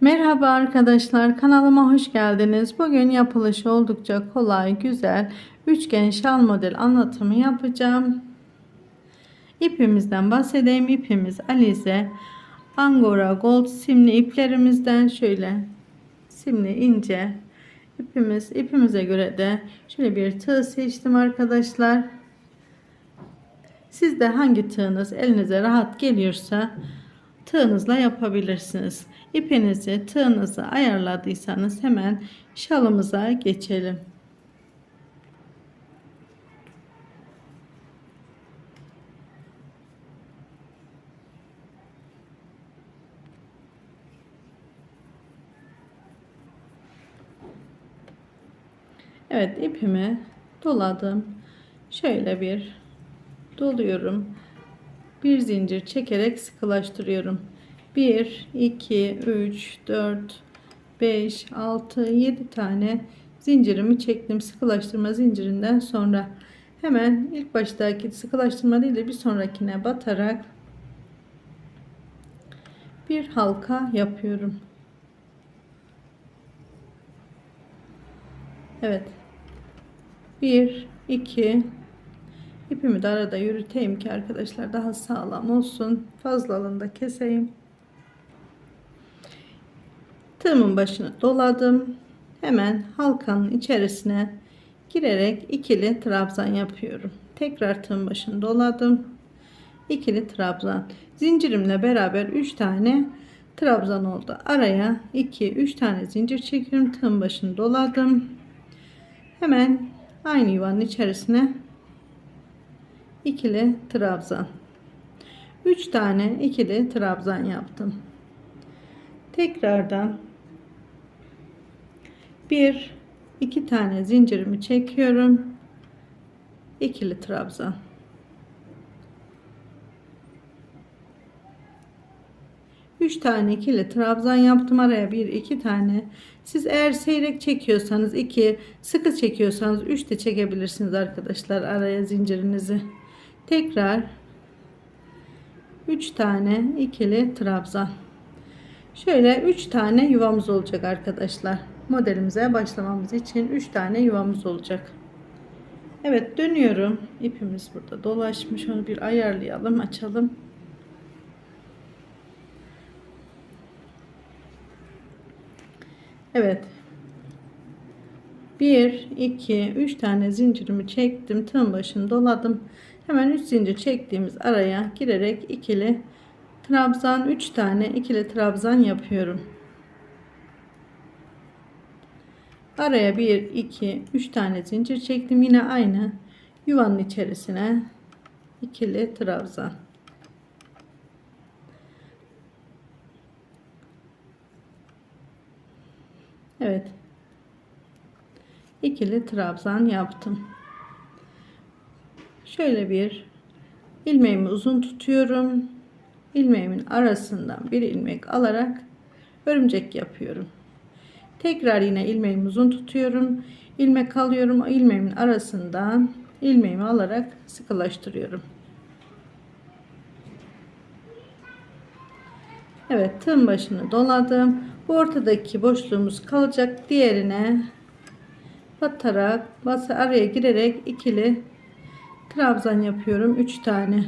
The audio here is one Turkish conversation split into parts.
Merhaba arkadaşlar kanalıma hoş geldiniz. Bugün yapılışı oldukça kolay, güzel, üçgen şal model anlatımı yapacağım. İpimizden bahsedeyim. İpimiz Alize Angora Gold simli iplerimizden şöyle simli ince ipimiz. ipimize göre de şöyle bir tığ seçtim arkadaşlar. Siz de hangi tığınız elinize rahat geliyorsa tığınızla yapabilirsiniz. İpinizi tığınızı ayarladıysanız hemen şalımıza geçelim. Evet ipimi doladım. Şöyle bir doluyorum. Bir zincir çekerek sıkılaştırıyorum. 1 2 3 4 5 6 7 tane zincirimi çektim. Sıkılaştırma zincirinden sonra hemen ilk baştaki sıkılaştırma değil de bir sonrakine batarak bir halka yapıyorum. Evet. 1 2 İpimi de arada yürüteyim ki arkadaşlar daha sağlam olsun. Fazlalığını da keseyim. Tığımın başını doladım. Hemen halkanın içerisine girerek ikili trabzan yapıyorum. Tekrar tığım başını doladım. İkili trabzan. Zincirimle beraber 3 tane trabzan oldu. Araya 2 3 tane zincir çekiyorum. Tığım başını doladım. Hemen aynı yuvanın içerisine ikili trabzan. 3 tane ikili trabzan yaptım. Tekrardan bir iki tane zincirimi çekiyorum. ikili trabzan. Üç tane ikili trabzan yaptım araya bir iki tane. Siz eğer seyrek çekiyorsanız iki sıkı çekiyorsanız üç de çekebilirsiniz arkadaşlar araya zincirinizi. Tekrar 3 tane ikili trabzan. Şöyle 3 tane yuvamız olacak arkadaşlar. Modelimize başlamamız için 3 tane yuvamız olacak. Evet dönüyorum. İpimiz burada dolaşmış. Onu bir ayarlayalım, açalım. Evet. 1 2 3 tane zincirimi çektim. Tığın başını doladım. Hemen 3 zincir çektiğimiz araya girerek ikili trabzan 3 tane ikili trabzan yapıyorum. Araya 1 2 3 tane zincir çektim. Yine aynı yuvanın içerisine ikili trabzan. Evet. ikili trabzan yaptım. Şöyle bir ilmeğimi uzun tutuyorum. İlmeğimin arasından bir ilmek alarak örümcek yapıyorum. Tekrar yine ilmeğimi uzun tutuyorum. ilmek alıyorum. ilmeğimin arasından ilmeğimi alarak sıkılaştırıyorum. Evet tığın başını doladım. Bu ortadaki boşluğumuz kalacak. Diğerine batarak bası araya girerek ikili trabzan yapıyorum 3 tane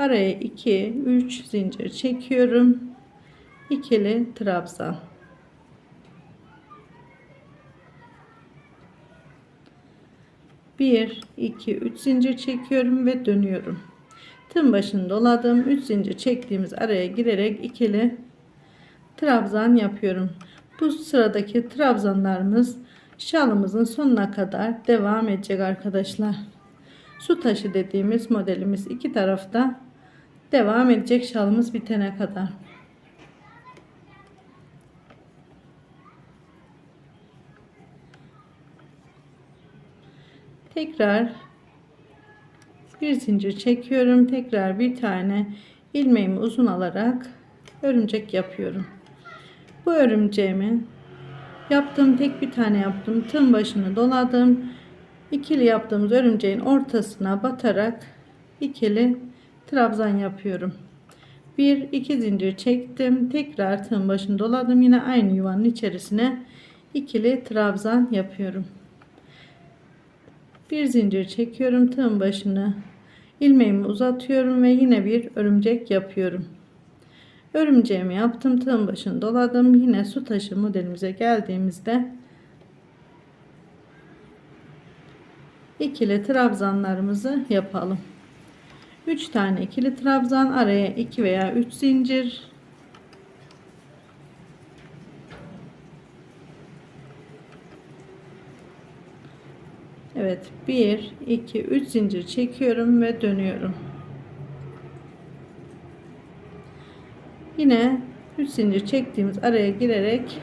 araya 2 3 zincir çekiyorum. İkili trabzan bir iki üç zincir çekiyorum ve dönüyorum. Tüm başını doladım. 3 zincir çektiğimiz araya girerek ikili trabzan yapıyorum. Bu sıradaki trabzanlarımız şalımızın sonuna kadar devam edecek arkadaşlar. Su taşı dediğimiz modelimiz iki tarafta devam edecek şalımız bitene kadar. Tekrar bir zincir çekiyorum. Tekrar bir tane ilmeğimi uzun alarak örümcek yapıyorum. Bu örümceğimi yaptım. Tek bir tane yaptım. Tığın başını doladım. İkili yaptığımız örümceğin ortasına batarak ikili trabzan yapıyorum. 1 2 zincir çektim. Tekrar tığın başını doladım. Yine aynı yuvanın içerisine ikili trabzan yapıyorum. Bir zincir çekiyorum tığın başını. ilmeğimi uzatıyorum ve yine bir örümcek yapıyorum. Örümceğimi yaptım. Tığın başını doladım. Yine su taşı modelimize geldiğimizde ikili trabzanlarımızı yapalım. 3 tane ikili trabzan araya 2 veya 3 zincir. Evet 1 2 3 zincir çekiyorum ve dönüyorum. Yine 3 zincir çektiğimiz araya girerek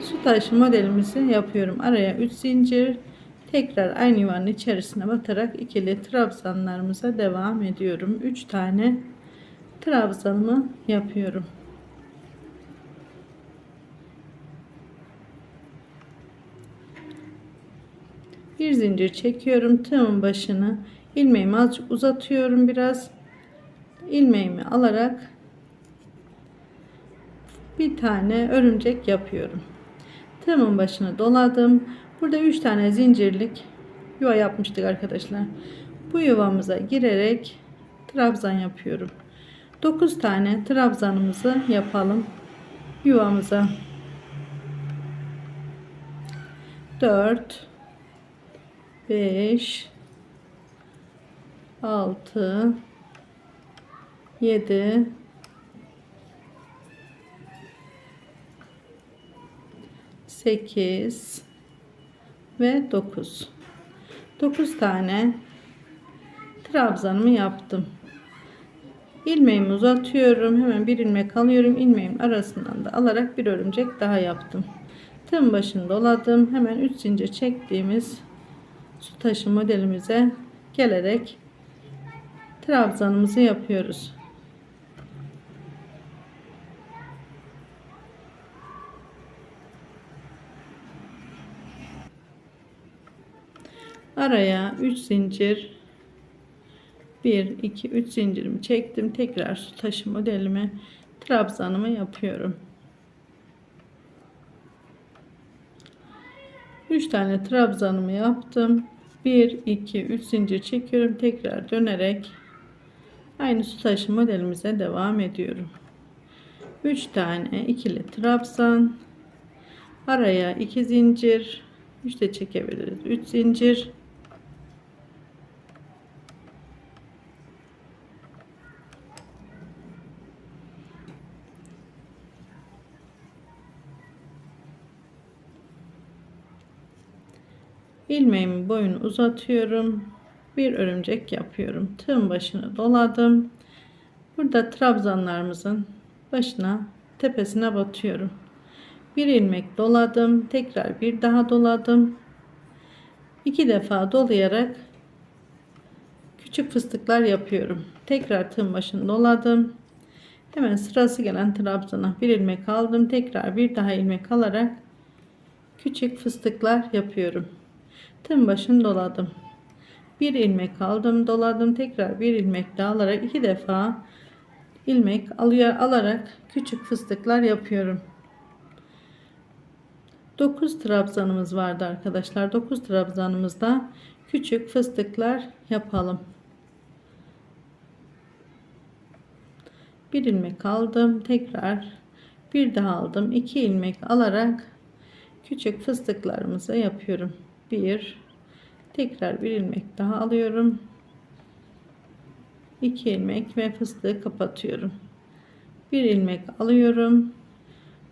su taşı modelimizi yapıyorum. Araya 3 zincir tekrar aynı yuvanın içerisine batarak ikili trabzanlarımıza devam ediyorum. 3 tane trabzanımı yapıyorum. Bir zincir çekiyorum tığımın başını. İlmeğimi azıcık uzatıyorum biraz. İlmeğimi alarak bir tane örümcek yapıyorum. Tığımın başını doladım burada 3 tane zincirlik yuva yapmıştık arkadaşlar. Bu yuvamıza girerek trabzan yapıyorum. 9 tane trabzanımızı yapalım yuvamıza. 4 5 6 7 8 ve 9 9 tane trabzanımı yaptım. İlmeğimi uzatıyorum hemen bir ilmek alıyorum. İlmeğin arasından da alarak bir örümcek daha yaptım. Tığın başını doladım. Hemen 3 zincir çektiğimiz su taşı modelimize gelerek trabzanımızı yapıyoruz. Araya 3 zincir 1 2 3 zincirimi çektim. Tekrar su taşı modelimi trabzanımı yapıyorum. 3 tane trabzanımı yaptım. 1 2 3 zincir çekiyorum. Tekrar dönerek aynı su taşı modelimize devam ediyorum. 3 tane ikili trabzan araya 2 zincir 3 de çekebiliriz. 3 zincir ilmeğimin boyunu uzatıyorum. Bir örümcek yapıyorum. Tığın başını doladım. Burada trabzanlarımızın başına tepesine batıyorum. Bir ilmek doladım. Tekrar bir daha doladım. İki defa dolayarak küçük fıstıklar yapıyorum. Tekrar tığın başını doladım. Hemen sırası gelen trabzana bir ilmek aldım. Tekrar bir daha ilmek alarak küçük fıstıklar yapıyorum tığın başını doladım. Bir ilmek aldım doladım. Tekrar bir ilmek daha alarak iki defa ilmek alıyor alarak küçük fıstıklar yapıyorum. 9 trabzanımız vardı arkadaşlar. 9 trabzanımızda küçük fıstıklar yapalım. Bir ilmek aldım tekrar bir daha aldım. İki ilmek alarak küçük fıstıklarımızı yapıyorum bir. Tekrar bir ilmek daha alıyorum. 2 ilmek ve fıstığı kapatıyorum. Bir ilmek alıyorum.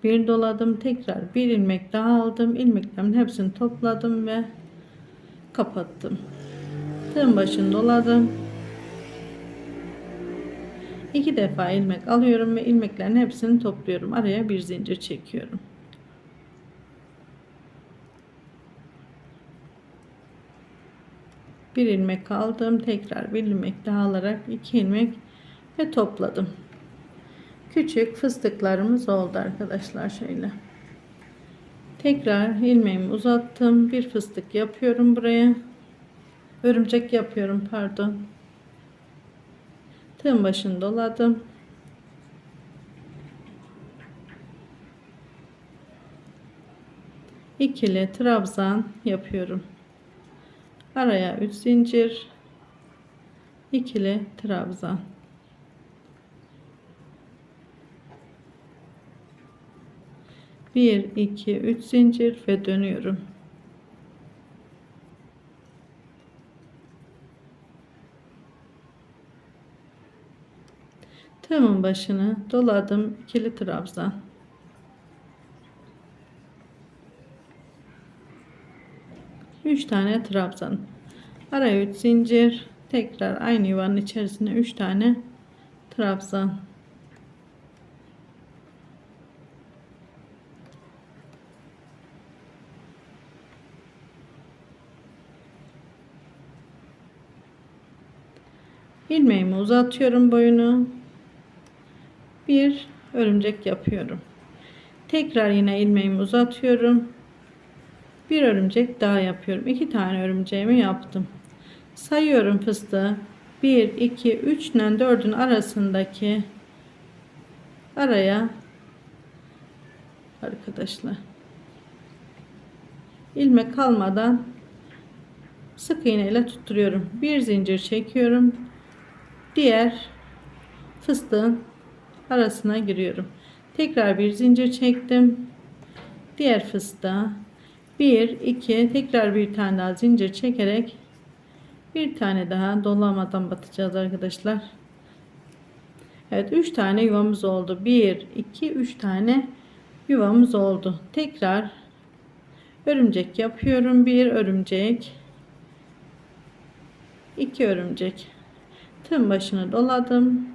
Bir doladım. Tekrar bir ilmek daha aldım. İlmeklerimin hepsini topladım ve kapattım. Tığın başını doladım. İki defa ilmek alıyorum ve ilmeklerin hepsini topluyorum. Araya bir zincir çekiyorum bir ilmek aldım tekrar bir ilmek daha alarak iki ilmek ve topladım küçük fıstıklarımız oldu arkadaşlar şöyle tekrar ilmeğimi uzattım bir fıstık yapıyorum buraya örümcek yapıyorum pardon. Tığın başını doladım. ikili trabzan yapıyorum. Araya 3 zincir ikili trabzan. Bir, iki, üç zincir ve dönüyorum. Tığımın başını doladım ikili trabzan. 3 tane trabzan. Araya 3 zincir. Tekrar aynı yuvanın içerisine 3 tane trabzan. İlmeğimi uzatıyorum boyunu. Bir örümcek yapıyorum. Tekrar yine ilmeğimi uzatıyorum bir örümcek daha yapıyorum. İki tane örümceğimi yaptım. Sayıyorum fıstığı. 1, 2, 3 ile 4'ün arasındaki araya arkadaşlar ilmek kalmadan sık iğne ile tutturuyorum. Bir zincir çekiyorum. Diğer fıstığın arasına giriyorum. Tekrar bir zincir çektim. Diğer fıstığa 1 2 tekrar bir tane daha zincir çekerek bir tane daha dolamadan batacağız arkadaşlar. Evet 3 tane yuvamız oldu. 1 2 3 tane yuvamız oldu. Tekrar örümcek yapıyorum. Bir örümcek iki örümcek. Tüm başını doladım.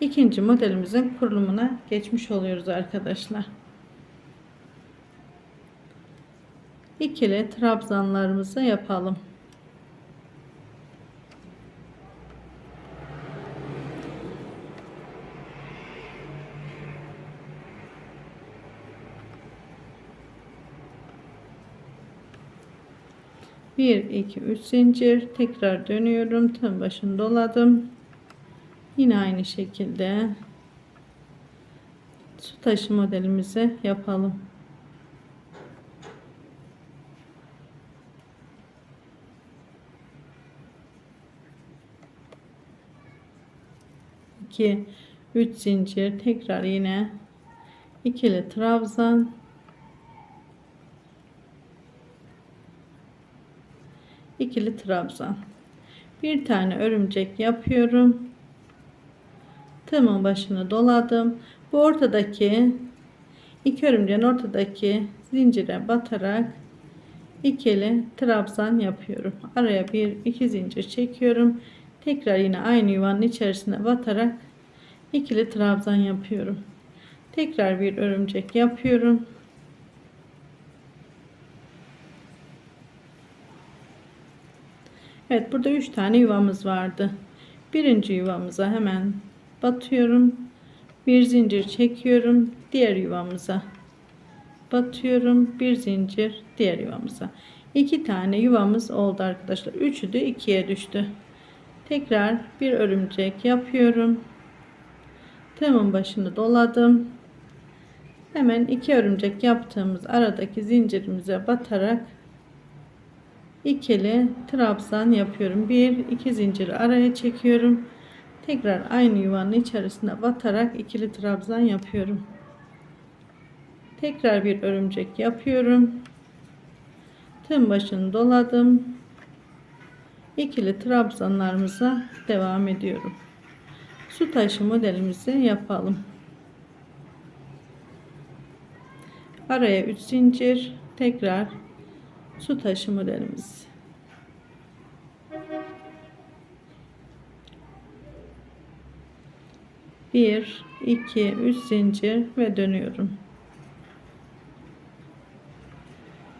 İkinci modelimizin kurulumuna geçmiş oluyoruz arkadaşlar ikili trabzanlarımızı yapalım. Bir, iki, üç zincir tekrar dönüyorum. Tüm başını doladım. Yine aynı şekilde su taşı modelimizi yapalım. 2 3 zincir. Tekrar yine ikili trabzan. İkili trabzan. Bir tane örümcek yapıyorum. Tığımın başını doladım. Bu ortadaki iki örümceğin ortadaki zincire batarak ikili trabzan yapıyorum. Araya bir iki zincir çekiyorum tekrar yine aynı yuvanın içerisine batarak ikili trabzan yapıyorum. Tekrar bir örümcek yapıyorum. Evet burada üç tane yuvamız vardı. Birinci yuvamıza hemen batıyorum. Bir zincir çekiyorum diğer yuvamıza batıyorum. Bir zincir diğer yuvamıza. İki tane yuvamız oldu arkadaşlar. Üçü de ikiye düştü tekrar bir örümcek yapıyorum. Tığımın başını doladım. Hemen iki örümcek yaptığımız aradaki zincirimize batarak ikili trabzan yapıyorum. Bir iki zinciri araya çekiyorum. Tekrar aynı yuvanın içerisine batarak ikili trabzan yapıyorum. Tekrar bir örümcek yapıyorum. Tığım başını doladım ikili trabzanlarımıza devam ediyorum. Su taşı modelimizi yapalım. Araya 3 zincir tekrar su taşı modelimiz. Bir iki üç zincir ve dönüyorum.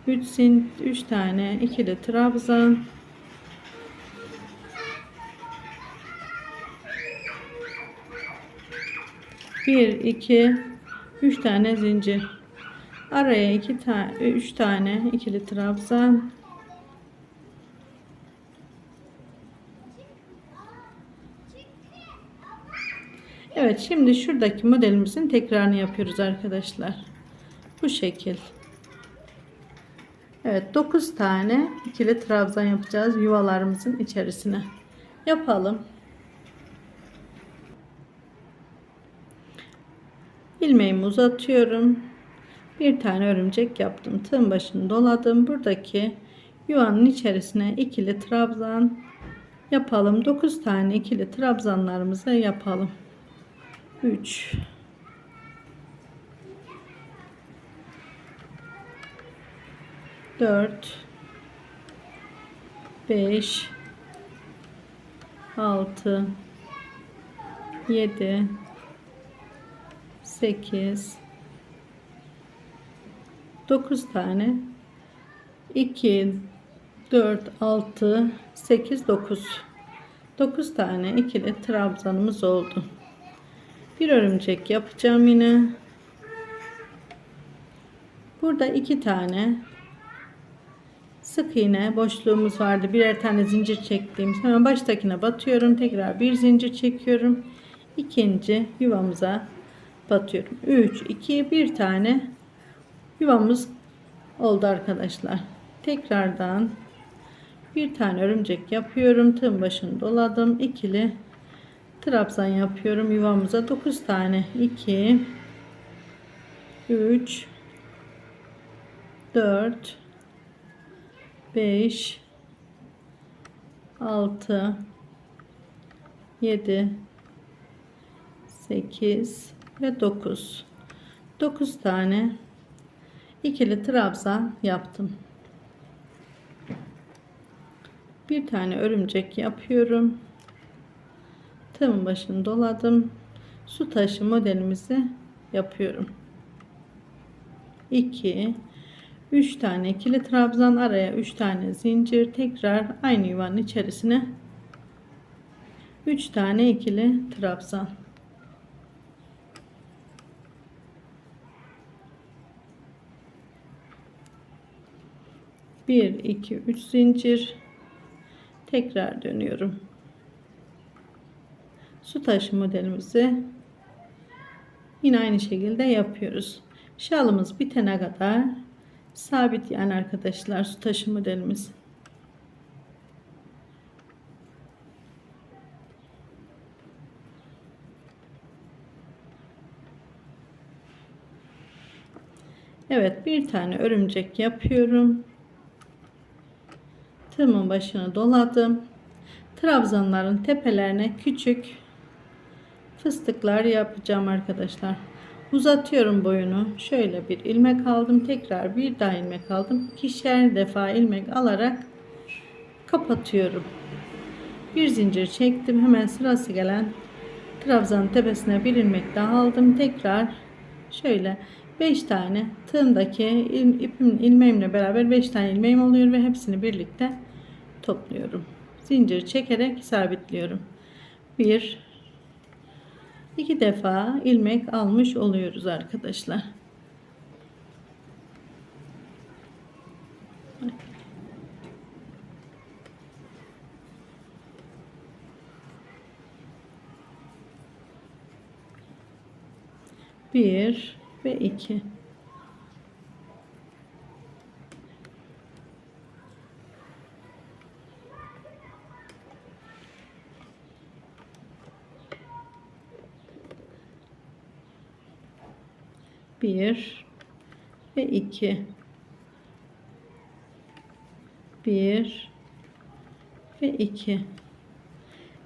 3 zin 3 tane ikili trabzan 1 2 3 tane zincir. Araya 2 tane 3 tane ikili trabzan. Evet şimdi şuradaki modelimizin tekrarını yapıyoruz arkadaşlar. Bu şekil. Evet 9 tane ikili trabzan yapacağız yuvalarımızın içerisine. Yapalım. İlmeğimi uzatıyorum. Bir tane örümcek yaptım. Tığın başını doladım. Buradaki yuvanın içerisine ikili trabzan yapalım. 9 tane ikili trabzanlarımızı yapalım. 3 4 5 6 7 8 9 tane 2 4 6 8 9 9 tane ikili trabzanımız oldu. Bir örümcek yapacağım yine. Burada iki tane sık iğne boşluğumuz vardı. Birer tane zincir çektiğim. Hemen baştakine batıyorum. Tekrar bir zincir çekiyorum. İkinci yuvamıza batıyorum. 3 2 bir tane yuvamız oldu arkadaşlar. Tekrardan bir tane örümcek yapıyorum. Tığın başını doladım. ikili trabzan yapıyorum. Yuvamıza 9 tane 2 3 4 5 6 7 8 ve 9 9 tane ikili trabzan yaptım. Bir tane örümcek yapıyorum. Tığımın başını doladım. Su taşı modelimizi yapıyorum. 2 3 tane ikili trabzan araya 3 tane zincir tekrar aynı yuvanın içerisine 3 tane ikili trabzan bir iki üç zincir. Tekrar dönüyorum. Su taşı modelimizi yine aynı şekilde yapıyoruz. Şalımız bitene kadar sabit yani arkadaşlar su taşı modelimiz. Evet bir tane örümcek yapıyorum tığımın başına doladım. Trabzanların tepelerine küçük fıstıklar yapacağım arkadaşlar. Uzatıyorum boyunu. Şöyle bir ilmek aldım. Tekrar bir daha ilmek aldım. İkişer defa ilmek alarak kapatıyorum. Bir zincir çektim. Hemen sırası gelen trabzanın tepesine bir ilmek daha aldım. Tekrar şöyle 5 tane tığımdaki ipim ilmeğimle beraber 5 tane ilmeğim oluyor ve hepsini birlikte topluyorum. Zincir çekerek sabitliyorum. Bir iki defa ilmek almış oluyoruz arkadaşlar. Bir ve iki bir ve iki. Bir ve iki.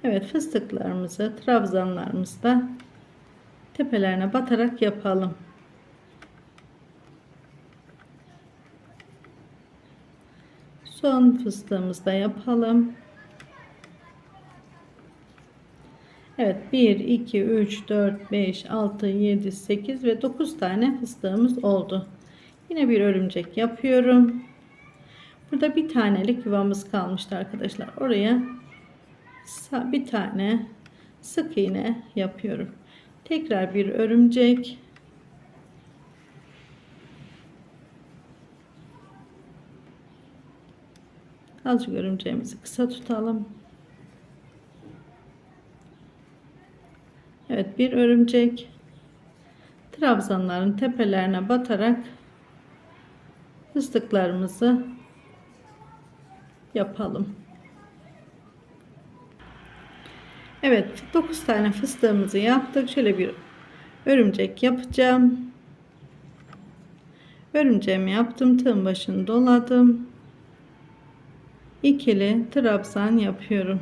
Evet fıstıklarımızı trabzanlarımızı da tepelerine batarak yapalım. Son fıstığımızı da yapalım Evet 1 2 3 4 5 6 7 8 ve 9 tane fıstığımız oldu. Yine bir örümcek yapıyorum. Burada bir tanelik yuvamız kalmıştı arkadaşlar. Oraya bir tane sık iğne yapıyorum. Tekrar bir örümcek. Azıcık örümceğimizi kısa tutalım. Evet bir örümcek trabzanların tepelerine batarak fıstıklarımızı yapalım. Evet 9 tane fıstığımızı yaptık. Şöyle bir örümcek yapacağım. Örümceğimi yaptım. Tığın başını doladım. İkili trabzan yapıyorum.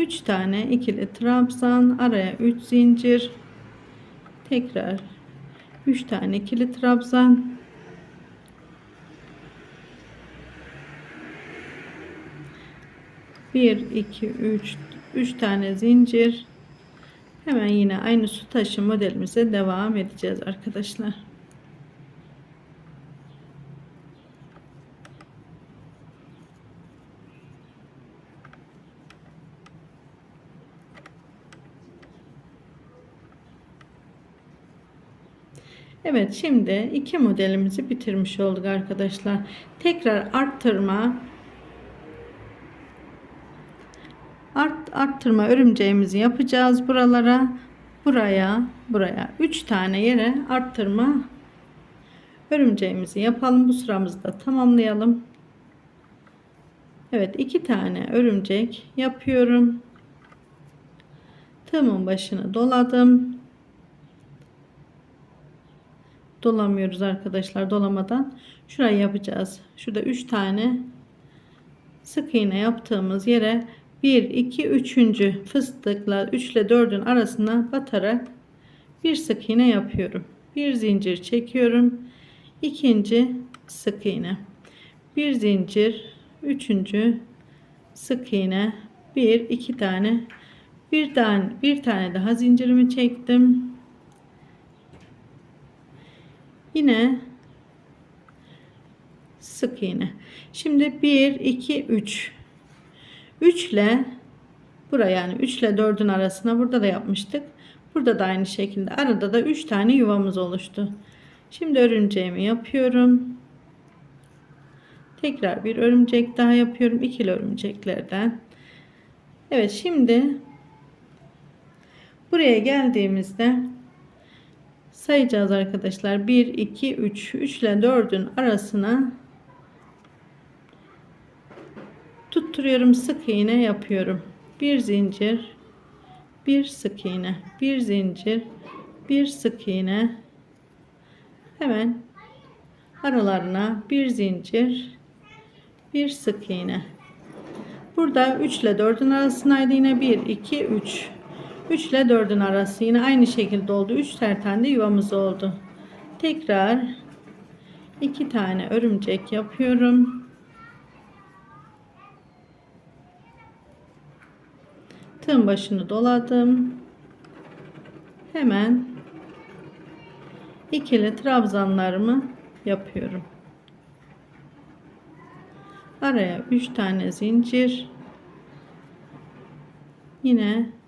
3 tane ikili trabzan araya 3 zincir. Tekrar 3 tane ikili trabzan. Bir iki üç üç tane zincir. Hemen yine aynı su taşı modelimize devam edeceğiz arkadaşlar Evet şimdi iki modelimizi bitirmiş olduk arkadaşlar. Tekrar arttırma art, arttırma örümceğimizi yapacağız buralara. Buraya, buraya 3 tane yere arttırma örümceğimizi yapalım. Bu sıramızı da tamamlayalım. Evet iki tane örümcek yapıyorum. Tığımın başını doladım dolamıyoruz arkadaşlar dolamadan. Şurayı yapacağız. Şurada 3 tane sık iğne yaptığımız yere 1 2 3. fıstıkla 3 ile 4'ün arasına batarak bir sık iğne yapıyorum. Bir zincir çekiyorum. İkinci sık iğne. Bir zincir üçüncü sık iğne. Bir iki tane. Bir tane bir tane daha zincirimi çektim Yine sık iğne. Şimdi 1 2 3 3 ile buraya yani 3 ile 4'ün arasına burada da yapmıştık. Burada da aynı şekilde arada da 3 tane yuvamız oluştu. Şimdi örümceğimi yapıyorum. Tekrar bir örümcek daha yapıyorum. ikili örümceklerden. Evet şimdi buraya geldiğimizde sayacağız arkadaşlar. 1 2 3 3 ile 4'ün arasına tutturuyorum. Sık iğne yapıyorum. Bir zincir bir sık iğne bir zincir bir sık iğne. Hemen aralarına bir zincir bir sık iğne. Burada 3 ile 4'ün arasındaydı yine. 1 2 3 3 ile 4'ün arası yine aynı şekilde oldu. 3 tane de yuvamız oldu. Tekrar 2 tane örümcek yapıyorum. Tığın başını doladım. Hemen ikili trabzanlarımı yapıyorum. Araya 3 tane zincir. Yine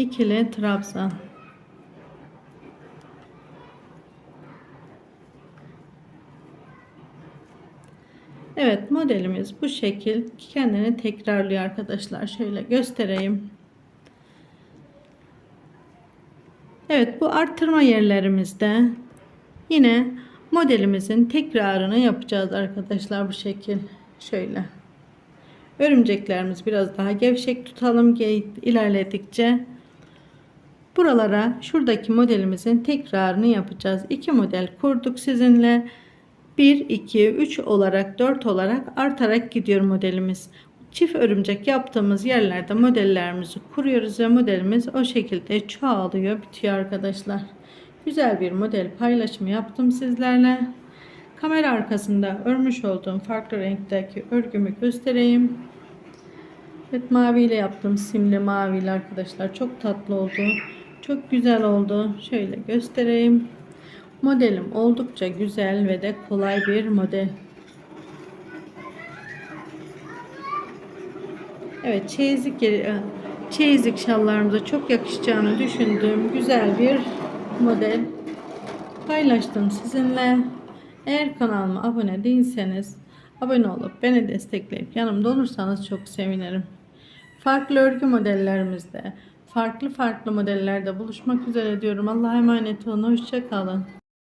ikili trabzan Evet modelimiz bu şekil. Kendini tekrarlıyor arkadaşlar. Şöyle göstereyim. Evet bu arttırma yerlerimizde yine modelimizin tekrarını yapacağız arkadaşlar bu şekil. Şöyle. Örümceklerimiz biraz daha gevşek tutalım. İlerledikçe Buralara şuradaki modelimizin tekrarını yapacağız. İki model kurduk sizinle. 1, 2, 3 olarak 4 olarak artarak gidiyor modelimiz. Çift örümcek yaptığımız yerlerde modellerimizi kuruyoruz ve modelimiz o şekilde çoğalıyor bitiyor arkadaşlar. Güzel bir model paylaşımı yaptım sizlerle. Kamera arkasında örmüş olduğum farklı renkteki örgümü göstereyim. Evet mavi ile yaptım simli maviyle arkadaşlar çok tatlı oldu. Çok güzel oldu. Şöyle göstereyim. Modelim oldukça güzel ve de kolay bir model. Evet çeyizlik e, çeyizlik şallarımıza çok yakışacağını düşündüğüm güzel bir model paylaştım sizinle. Eğer kanalıma abone değilseniz abone olup beni destekleyip yanımda olursanız çok sevinirim. farklı örgü modellerimizde, farklı farklı modellerde buluşmak üzere diyorum. Allah'a emanet olun. Hoşça kalın.